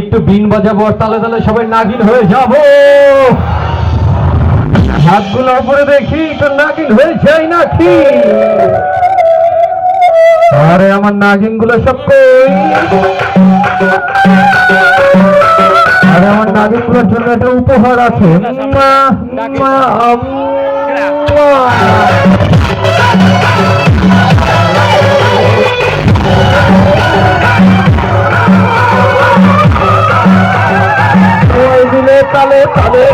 বিন বাজাবো তালে তালে সবাই নাগিন হয়ে যাব। হাতগুলো উপরে দেখি তো নাগিন হয়ে যায় নাকি? আরে আমার নাগিনগুলো সব কই? আরে আমার নাগিনগুলোর জন্য একটা উপহার আছে। মা, মা, মা। তালে তালে